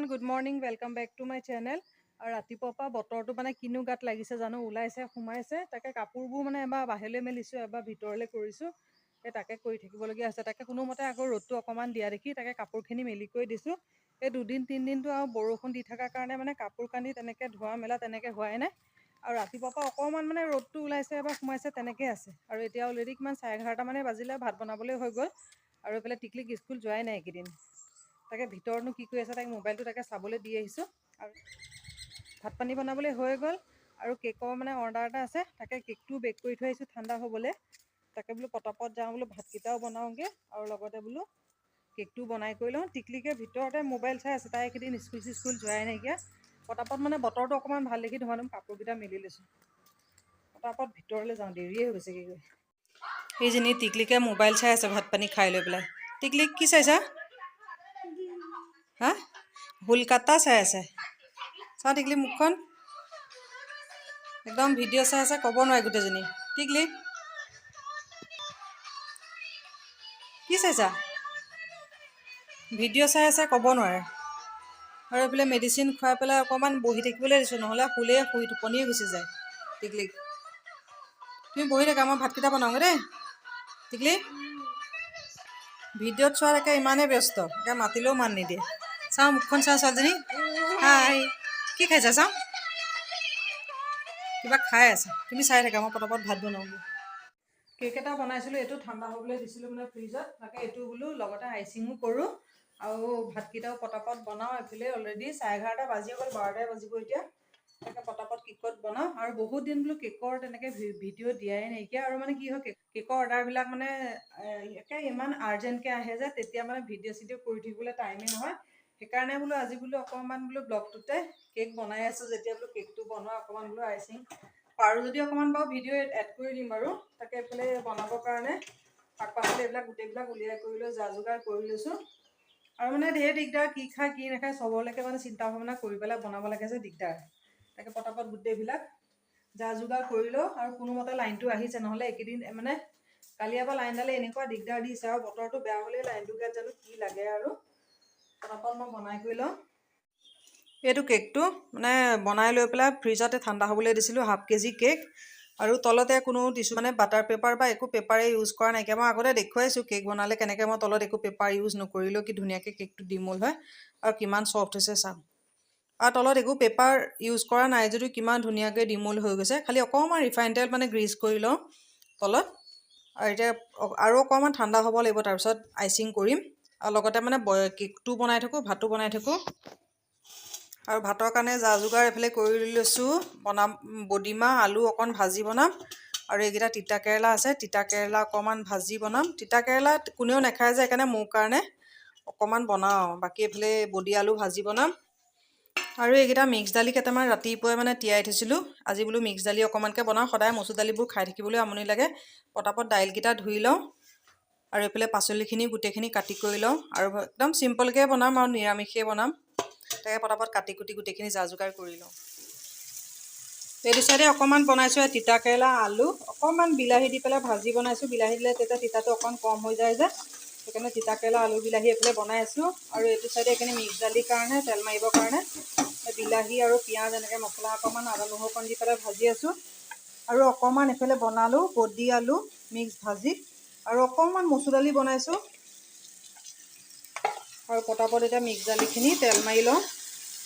Everyone good morning welcome back to my channel আৰু ৰাতিপুৱাৰ পৰা বতৰটো মানে কিনো গাত লাগিছে জানো? ওলাইছে সোমাইছে। তাকে কাপোৰবোৰ মানে এবাৰ বাহিৰলৈ মেলিছোঁ এবাৰ ভিতৰলৈ কৰিছোঁ। এই তাকে কৰি থাকিবলগীয়া হৈছে। তাকে কোনোমতে আকৌ ৰ'দটো অকণমান দিয়া দেখি তাকে কাপোৰখিনি মেলি কৰি দিছোঁ। এই দুদিন তিনিদিনটো আৰু বৰষুণ দি থকাৰ কাৰণে মানে কাপোৰ কানি তেনেকৈ ধোৱা মেলা তেনেকৈ হোৱাই নাই। আৰু ৰাতিপুৱাৰ পৰা অকণমান মানে ৰ'দটো ওলাইছে এবাৰ সোমাইছে তেনেকৈ আছে। আৰু এতিয়া অলৰেডি কিমান চাৰে এঘাৰটামানে বাজিলে ভাত বনাবলৈ হৈ গ'ল। আৰু এইফালে টিকলিক স্কুল যোৱাই নাই এইকেইদিন। তাকে ভিতৰতনো কি কৰি আছে তাকে মোবাইলটো তাকে চাবলৈ দি আহিছোঁ। আৰু ভাত পানী বনাবলৈ হৈ গ'ল আৰু কেকৰ মানে অৰ্ডাৰ এটা আছে তাকে কেকটো বেক কৰি থৈ আহিছোঁ ঠাণ্ডা হ'বলৈ। তাকে বোলো পটাপট যাওঁ বোলো ভাতকেইটাও বনাওঁগৈ আৰু লগতে বোলো কেকটো বনাই কৰি লওঁ। টিকলিকে ভিতৰতে মোবাইল চাই আছে তাই এইকেইদিন স্কুল চিস্কুল যোৱাই নাইকিয়া। পটাপট মানে বতৰটো অকণমান ভাল দেখি ধুমাধুম কাপোৰকেইটা মেলি লৈছোঁ। পটাপট ভিতৰলৈ যাওঁ দেৰিয়ে হৈ গৈছেগৈ। গৈ এইজনী টিকলিকে মোবাইল চাই আছে ভাত পানী খাই লৈ পেলাই। টিকলিক কি চাইছা? হা হুলকাতা চাই আছে। চা টিকলি মুখখন? একদম ভিডিঅ' চাই আছে, ক'ব নোৱাৰে গোটেইজনী। টিকলি কি চাইছা? ভিডিঅ' চাই আছে, ক'ব নোৱাৰে। আৰু এইফালে মেডিচিন খুৱাই পেলাই অকণমান বহি থাকিবলৈ দিছোঁ, নহ'লে শুলেই শুই টোপনিয়ে গুচি যায়। টিকলিক তুমি বহি থাকা, মই ভাতকেইটা বনাওঁগৈ দেই। টিকলি ভিডিঅ'ত চোৱাৰ একে ইমানেই ব্যস্ত একে মাতিলেও মান নিদিয়ে। চাওঁ মুখখন চাওঁ ছোৱালীজনী হাই কি খাইছা চাওঁ কিবা খাই আছে তুমি চাই থাকা মই পটাপট ভাত বনাওঁগৈ কেক এটা বনাইছিলোঁ এইটো ঠাণ্ডা হ'বলৈ দিছিলোঁ মানে ফ্ৰিজত তাকে এইটো বোলো লগতে আইচিঙো কৰোঁ। আৰু ভাতকেইটাও পটাপট বনাওঁ। এইফালে অলৰেডি চাৰে এঘাৰটা বাজি গ'ল বাৰটাই বাজিব এতিয়া। তাকে পটাপট কেকত বনাওঁ। আৰু বহুত দিন বোলো কেকৰ তেনেকৈ ভিডিঅ' দিয়াই নাইকিয়া। আৰু মানে কি হয় কেক কেকৰ অৰ্ডাৰবিলাক মানে একে ইমান আৰ্জেণ্টকৈ আহে যে তেতিয়া মানে ভিডিঅ' চিডিঅ' কৰি থাকিবলৈ টাইমেই নহয়। সেইকাৰণে বোলো আজি বোলো অকণমান বোলো ব্লগটোতে কেক বনাই আছোঁ যেতিয়া বোলো কেকটো বনোৱা অকণমান বোলো আইচিং পাৰোঁ যদি অকণমান বাৰু ভিডিঅ' এড কৰি দিম বাৰু তাকে এইফালে বনাবৰ কাৰণে শাক পাচলি এইবিলাক গোটেইবিলাক উলিয়াই কৰি লৈ যা যোগাৰ কৰি লৈছোঁ। আৰু মানে ধেৰ দিগদাৰ কি খায় কি নাখায় চবলৈকে মানে চিন্তা ভাৱনা কৰি পেলাই বনাব লাগে যে দিগদাৰ। তাকে পটাপট গোটেইবিলাক যা যোগাৰ কৰি লওঁ আৰু কোনোমতে লাইনটো আহিছে নহ'লে এইকেইদিন মানে কালি এবাৰ লাইনডালে এনেকুৱা দিগদাৰ দিছে আৰু বতৰটো বেয়া হ'লেই লাইনটো গাত জানো কি লাগে আৰু। মই বনাই কৰি লওঁ। এইটো কেকটো মানে বনাই লৈ পেলাই ফ্ৰিজতে ঠাণ্ডা হ'বলৈ দিছিলোঁ হাফ কেজি কেক। আৰু তলতে কোনো টিচু মানে বাটাৰ পেপাৰ বা একো পেপাৰে ইউজ কৰা নাইকিয়া। মই আগতে দেখুৱাইছোঁ কেক বনালে কেনেকৈ মই তলত একো পেপাৰ ইউজ নকৰিলেও কি ধুনীয়াকৈ কেকটো ডিমল হয় আৰু কিমান ছফ্ট হৈছে চাম। আৰু তলত একো পেপাৰ ইউজ কৰা নাই যদিও কিমান ধুনীয়াকৈ ডিমল হৈ গৈছে। খালি অকণমান ৰিফাইন তেল মানে গ্ৰীজ কৰি লওঁ তলত। আৰু এতিয়া আৰু অকণমান ঠাণ্ডা হ'ব লাগিব তাৰপিছত আইচিং কৰিম। আৰু লগতে মানে কেকটো বনাই থাকোঁ ভাতো বনাই থাকোঁ। আৰু ভাতৰ কাৰণে যা যোগাৰ এইফালে কৰি লৈছোঁ। বনাম বডিমাহ আলু অকণ ভাজি বনাম। আৰু এইকেইটা তিতা কেৰেলা আছে তিতা কেৰেলা অকণমান ভাজি বনাম। তিতা কেৰেলা কোনেও নাখায় যে সেইকাৰণে মোৰ কাৰণে অকণমান বনাওঁ। বাকী এইফালে বডি আলু ভাজি বনাম। আৰু এইকেইটা মিক্স দালি কেইটামান ৰাতিপুৱাই মানে তিয়াই থৈছিলোঁ। আজি বোলো মিক্স দালি অকণমানকৈ বনাওঁ। সদায় মচুৰ দালিবোৰ খাই থাকিবলৈ আমনি লাগে। পটাপট দাইলকেইটা ধুই লওঁ। আৰু এইফালে পাচলিখিনি গোটেইখিনি কাটি কৰি লওঁ আৰু একদম চিম্পলকৈ বনাম আৰু নিৰামিষেই বনাম। তাকে পটাপট কাটি কুটি গোটেইখিনি যা যোগাৰ কৰি লওঁ। এইটো চাইডে অকণমান বনাইছোঁ তিতা কেৰেলা আলু অকণমান বিলাহী দি পেলাই ভাজি বনাইছোঁ। বিলাহী দিলে তেতিয়া তিতাটো অকণ কম হৈ যায় যে সেইকাৰণে তিতা কেৰেলা আলু বিলাহী এইফালে বনাই আছোঁ। আৰু এইটো চাইডে এইখিনি মিক্স দালিৰ কাৰণে তেল মাৰিবৰ কাৰণে বিলাহী আৰু পিঁয়াজ এনেকৈ মছলা অকণমান আদা নহৰু অকণ দি পেলাই ভাজি আছোঁ। আৰু অকণমান এইফালে বনালোঁ বডি আলু মিক্স ভাজি। আৰু অকণমান মচুৰ দালি বনাইছোঁ। আৰু পটাপট এতিয়া মিক্স দালিখিনি তেল মাৰি লওঁ।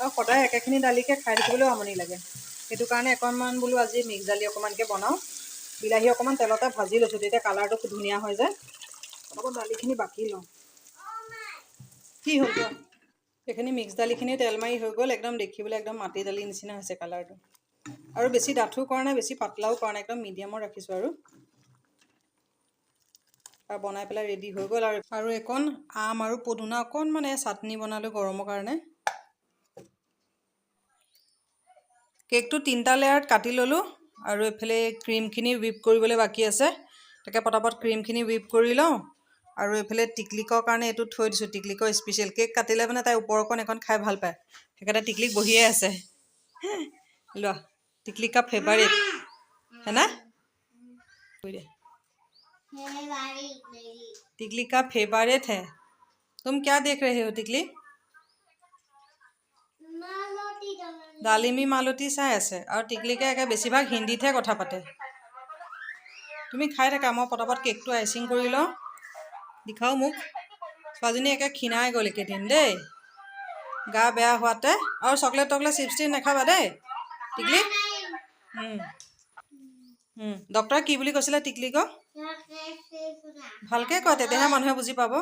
আৰু সদায় একেখিনি দালিকে খাই থাকিবলৈও আমনি লাগে। সেইটো কাৰণে অকণমান বোলো আজি মিক্স দালি অকণমানকৈ বনাওঁ। বিলাহী অকণমান তেলতে ভাজি লৈছোঁ তেতিয়া কালাৰটো খুব ধুনীয়া হৈ যায়। পটাপট দালিখিনি বাকি লওঁ। কি হ'ল কোৱা? এইখিনি মিক্স দালিখিনি তেল মাৰি হৈ গ'ল একদম দেখিবলৈ একদম মাটি দালি নিচিনা হৈছে কালাৰটো আৰু বেছি ডাঠো কৰা নাই বেছি পাতলাও কৰা নাই একদম মিডিয়ামত ৰাখিছোঁ আৰু। বনাই পেলাই ৰেডি হৈ গ'ল আৰু। আৰু এখন আম আৰু পদুনা অকণমানে চাটনি বনালোঁ গৰমৰ কাৰণে। কেকটো তিনিটা লেয়াৰত কাটি ল'লোঁ আৰু এইফালে ক্ৰীমখিনি হুইপ কৰিবলৈ বাকী আছে। তাকে পটাপট ক্ৰীমখিনি হুইপ কৰি লওঁ। আৰু এইফালে টিকলিকৰ কাৰণে এইটো থৈ দিছোঁ। টিকলিকৰ স্পেচিয়েল কেক কাটিলে মানে তাই ওপৰকণ এখন খাই ভাল পায়। সেইকাৰণে টিকলিক বহিয়ে আছে। লোৱা টিকলিকা ফেভাৰেট হেনা टिकली का फेवरेट है तुम क्या देख रहे हो टिकली ডালিমী মালতী চাই আছে আৰু টিকলিকে একে বেছিভাগ হিন্দীতহে কথা পাতে তুমি খাই থাকা মই পটাপট কেকটো আইচিং কৰি লওঁ দেখাও মোক ছোৱালীজনী একে ক্ষীণাই গ'ল এইকেইদিন দেই গা বেয়া হোৱাতে আৰু চকলেট টকলেট চিপছ টিপছ নাখাবা দেই টিকলি উম। উম, ডক্তৰে কি বুলি কৈছিলে টিকলিকক ভালকৈ কয় তেতিয়াহে মানুহে বুজি পাব।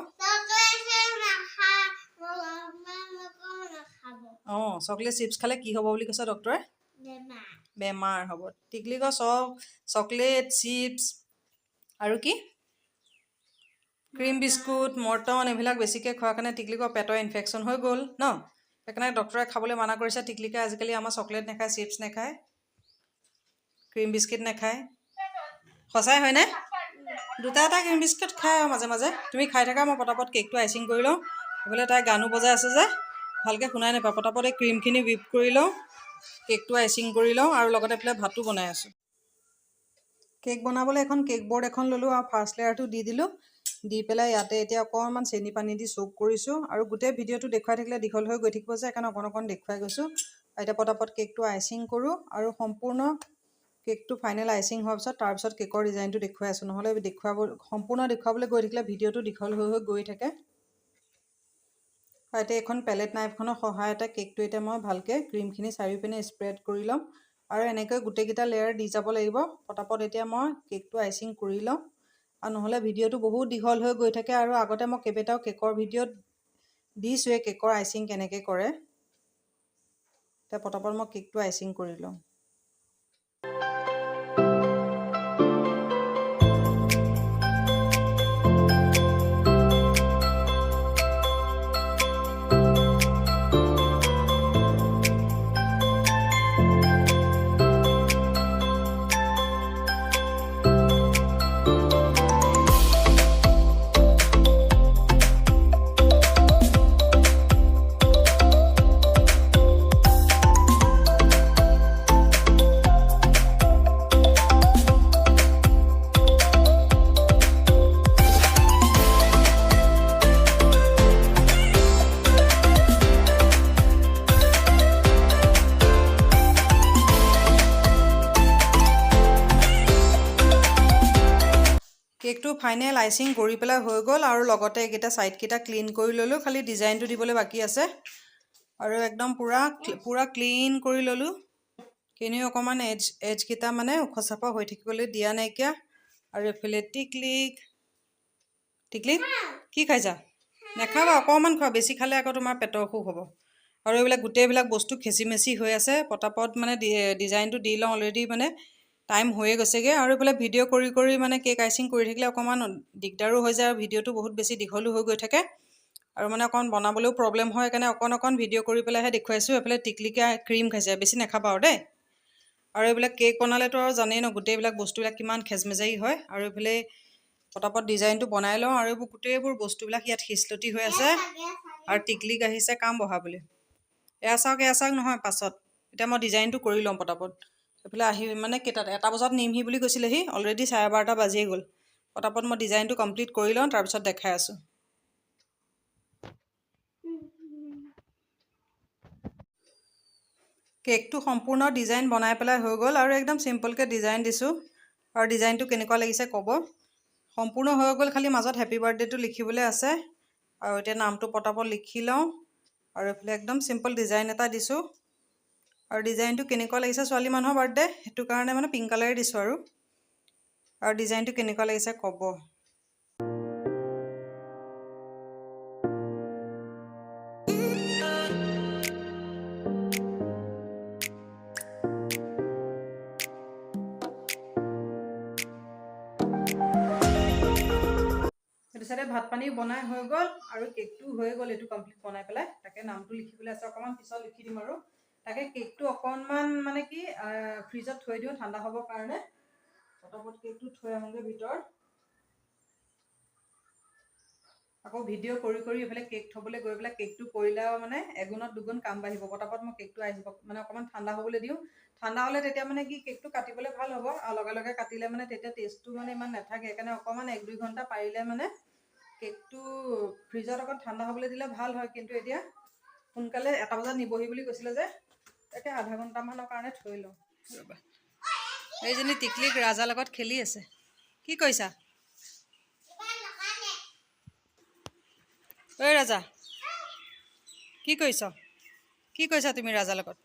অঁ চকলেট চিপছ খালে কি হ'ব বুলি কৈছে ডক্তৰে বেমাৰ। হ'ব। টিকলিকৰ চব চকলেট চিপছ আৰু কি? ক্ৰীম বিস্কুট মৰ্টন এইবিলাক বেছিকৈ খোৱাৰ কাৰণে টিকলিকৰ পেটৰ ইনফেকশ্যন হৈ গ'ল ন? সেইকাৰণে ডক্তৰে খাবলৈ মানা কৰিছে টিকলিকে আজিকালি আমাৰ চকলেট নাখায় চিপছ নাখায় ক্ৰীম বিস্কুট নাখায়। সঁচাই হয়নে? দুটা এটা ক্ৰীম বিস্কুট খায় আৰু মাজে মাজে। তুমি খাই থাকা মই পটাপট কেকটো আইচিং কৰি লওঁ। এইফালে তাই গানো বজাই আছে যে ভালকৈ শুনাই নাপায়। পটাপট এই ক্ৰীমখিনি whip কৰি লওঁ কেকটো আইচিং কৰি লওঁ আৰু লগতে এইফালে ভাতো বনাই আছোঁ। কেক বনাবলৈ এখন কেক বৰ্ড এখন ল'লোঁ আৰু ফাৰ্ষ্ট লেয়াৰটো দি দিলোঁ। দি পেলাই ইয়াতে এতিয়া অকণমান চেনি পানী দি চ'ক কৰিছোঁ আৰু গোটেই ভিডিঅ'টো দেখুৱাই থাকিলে দীঘল হৈ গৈ থাকিব যে সেইকাৰণে অকণ অকণ দেখুৱাই গৈছোঁ। এতিয়া পটাপট কেকটো আইচিং কৰোঁ আৰু সম্পূৰ্ণ কেকটো ফাইনেল আইচিং হোৱাৰ পিছত তাৰপিছত কেকৰ ডিজাইনটো দেখুৱাই আছোঁ। নহ'লে দেখুৱাব সম্পূৰ্ণ দেখুৱাবলৈ গৈ থাকিলে ভিডিঅ'টো দীঘল হৈ হৈ গৈ থাকে। এতিয়া এখন পেলেট নাইফখনৰ সহায়তে কেকটো এতিয়া মই ভালকৈ ক্ৰীমখিনি চাৰিওপিনে স্প্ৰেড কৰি ল'ম। আৰু এনেকৈ গোটেইকেইটা লেয়াৰ দি যাব লাগিব। পটাপট এতিয়া মই কেকটো আইচিং কৰি লওঁ। আৰু নহ'লে ভিডিঅ'টো বহুত দীঘল হৈ গৈ থাকে। আৰু আগতে মই কেইবাটাও কেকৰ ভিডিঅ'ত দিছোঁৱে কেকৰ আইচিং কেনেকৈ কৰে। এতিয়া পটাপট মই কেকটো আইচিং কৰি লওঁ। ফাইনেল আইচিং কৰি পেলাই হৈ গ'ল আৰু লগতে এইকেইটা ছাইডকেইটা ক্লিন কৰি ল'লোঁ খালি ডিজাইনটো দিবলৈ বাকী আছে। আৰু একদম পূৰা পূৰা ক্লিন কৰি ল'লোঁ। কিনিও অকণমান এজ এজকেইটা মানে ওখ চাপৰ হৈ থাকিবলৈ দিয়া নাইকিয়া। আৰু এইফালে টিকলিক টিকলিক কি খাইছা? নাখাবা অকণমান খোৱা বেছি খালে আকৌ তোমাৰ পেটৰ অসুখ হ'ব। আৰু এইবিলাক গোটেইবিলাক বস্তু খেচি মেচি হৈ আছে পটাপট মানে ডিজাইনটো দি লওঁ অলৰেডি মানে। টাইম হৈয়ে গৈছেগৈ আৰু এইফালে ভিডিঅ' কৰি কৰি মানে কেক আইচিং কৰি থাকিলে অকণমান দিগদাৰো হৈ যায় আৰু ভিডিঅ'টো বহুত বেছি দীঘলো হৈ গৈ থাকে। আৰু মানে অকণ বনাবলৈও প্ৰব্লেম হয় সেইকাৰণে অকণ অকণ ভিডিঅ' কৰি পেলাইহে দেখুৱাইছোঁ। এইফালে টিকলিকা ক্ৰীম খাইছে বেছি নাখাবা আৰু দেই। আৰু এইবিলাক কেক বনালেতো আৰু জানেই ন গোটেইবিলাক বস্তুবিলাক কিমান খেচমেজাৰি হয়। আৰু এইফালে পটাপট ডিজাইনটো বনাই লওঁ আৰু এইবোৰ গোটেইবোৰ বস্তুবিলাক ইয়াত হিচলতি হৈ আছে। আৰু টিকলিক আহিছে কাম বঢ়াবলৈ। এয়া চাওক এয়া চাওক নহয় পাছত। এতিয়া মই ডিজাইনটো কৰি লওঁ পটাপট। এইফালে আহি মানে কেইটাত এটা বজাত নিমহি বুলি কৈছিলেহি অলৰেডি চাৰে বাৰটা বাজিয়ে গ'ল। পটাপট মই ডিজাইনটো কমপ্লিট কৰি লওঁ তাৰপিছত দেখাই আছোঁ। কেকটো সম্পূৰ্ণ ডিজাইন বনাই পেলাই হৈ গ'ল আৰু একদম চিম্পলকৈ ডিজাইন দিছোঁ। আৰু ডিজাইনটো কেনেকুৱা লাগিছে ক'ব? সম্পূৰ্ণ হৈ গ'ল খালি মাজত হেপী বাৰ্থডেটো লিখিবলৈ আছে। আৰু এতিয়া নামটো পটাপট লিখি লওঁ। আৰু এইফালে একদম চিম্পল ডিজাইন এটা দিছোঁ। আৰু ডিজাইনটো কেনেকুৱা লাগিছে ছোৱালী মানুহৰ বাৰ্থডে সেইটো কাৰণে মানে পিংক কালাৰে দিছোঁ আৰু। আৰু ডিজাইনটো কেনেকুৱা লাগিছে ক'ব। ভাত পানী বনাই হৈ গ'ল আৰু কেকটো হৈ গ'ল এইটো কমপ্লিট বনাই পেলাই। তাকে নামটো লিখিবলৈ আছে অকণমান পিছত লিখি দিম আৰু। তাকে কেকটো অকণমান মানে কি ফ্ৰিজত থৈ দিওঁ ঠাণ্ডা হ'বৰ কাৰণে। পটাপট কেকটো থৈ আহোঁগৈ ভিতৰত। আকৌ ভিডিঅ' কৰি কৰি এইফালে কেক থ'বলৈ গৈ পেলাই কেকটো কৰিলেও মানে এগুণত দুগুণ কাম বাঢ়িব। পটাপট মই কেকটো আহিব মানে অকণমান ঠাণ্ডা হ'বলৈ দিওঁ। ঠাণ্ডা হ'লে তেতিয়া মানে কি কেকটো কাটিবলৈ ভাল হ'ব। আৰু লগে লগে কাটিলে মানে তেতিয়া টেষ্টটো মানে ইমান নাথাকে। সেইকাৰণে অকণমান এক দুই ঘণ্টা পাৰিলে মানে কেকটো ফ্ৰিজত অকণ ঠাণ্ডা হ'বলৈ দিলে ভাল হয়। কিন্তু এতিয়া সোনকালে এটা বজাত নিবহি বুলি কৈছিলে যে। তাকে আধা ঘণ্টামানৰ কাৰণে থৈ লওঁ। ৰ'বা। এইজনী টিকলিক ৰাজাৰ লগত খেলি আছে। কি কৰিছা ঐ ৰাজা কি কৰিছ কি কৰিছা তুমি ৰাজাৰ লগত?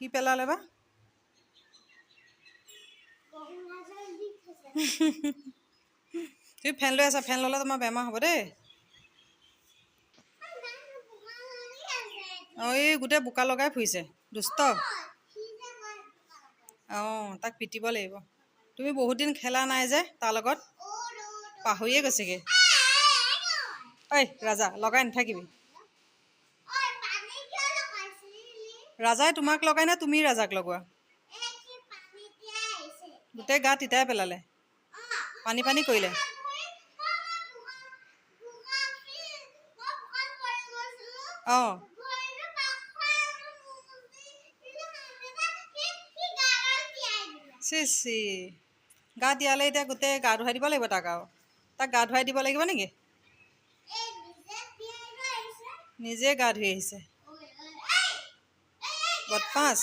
কি পেলালে বা? তুমি ফেন লৈ আছা ফেন ল'লে তোমাৰ বেমাৰ হ'ব দেই। অঁ এই গোটেই বোকা লগাই ফুৰিছে দুষ্ট। অঁ তাক পিটিব লাগিব। তুমি বহুত দিন খেলা নাই যে তাৰ লগত। পাহৰিয়ে গৈছেগৈ। ঐ ৰাজা লগাই নাথাকিবি। ৰাজাই তোমাক লগাই নে তুমি ৰাজাক লগোৱা? গোটেই গা তিতাই পেলালে। পানী পানী কৰিলে। অঁ। চি চি গা দিয়ালে এতিয়া গোটেই গা ধুৱাই দিব লাগিব তাক আৰু। তাক গা ধুৱাই দিব লাগিব নেকি? নিজে গা ধুই আহিছে। বদমাছ।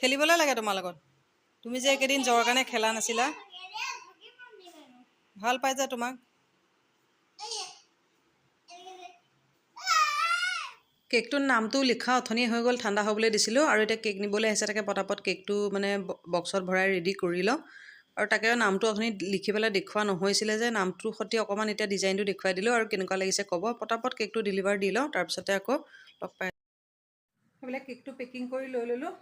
খেলিবলৈ লাগে তোমাৰ লগত। তুমি যে এইকেইদিন জ্বৰ কাৰণে খেলা নাছিলা। ভালো পাই যে তোমাক। কেকটোৰ নামটো লিখা অথনি হৈ গ'ল ঠাণ্ডা হ'বলৈ দিছিলোঁ আৰু এতিয়া কেক নিবলৈ আহিছে তাকে পটাপট কেকটো মানে বক্সত ভৰাই ৰেডি কৰি লওঁ। আৰু তাকে নামটো অথনি লিখি পেলাই দেখুওৱা নহৈছিলে যে নামটোৰ সৈতে অকণমান এতিয়া ডিজাইনটো দেখুৱাই দিলোঁ আৰু কেনেকুৱা লাগিছে ক'ব। পটাপট কেকটো ডেলিভাৰ দি লওঁ তাৰপিছতে আকৌ লগ পাই সেইবিলাক কেকটো পেকিং কৰি লৈ ল'লোঁ।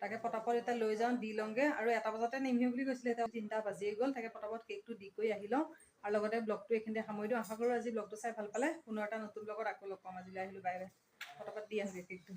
তাকে পটাপট এতিয়া লৈ যাওঁ দি লওঁগৈ। আৰু এটা বজাতে নিমহি বুলি কৈছিলে এতিয়া তিনিটা বাজিয়ে গ'ল তাকে পটাপট কেকটো দি কৰি আহি লওঁ। আৰু লগতে ব্লগটো এইখিনিতে সামৰি দিওঁ। আশা কৰোঁ আজি ব্লগটো চাই ভালো পালে। পুনৰ এটা নতুন ব্লগত আকৌ লগ পাম। আজিলৈ আহিলোঁ। Bye bye. পটাপট দি আহোঁগৈ কেকটো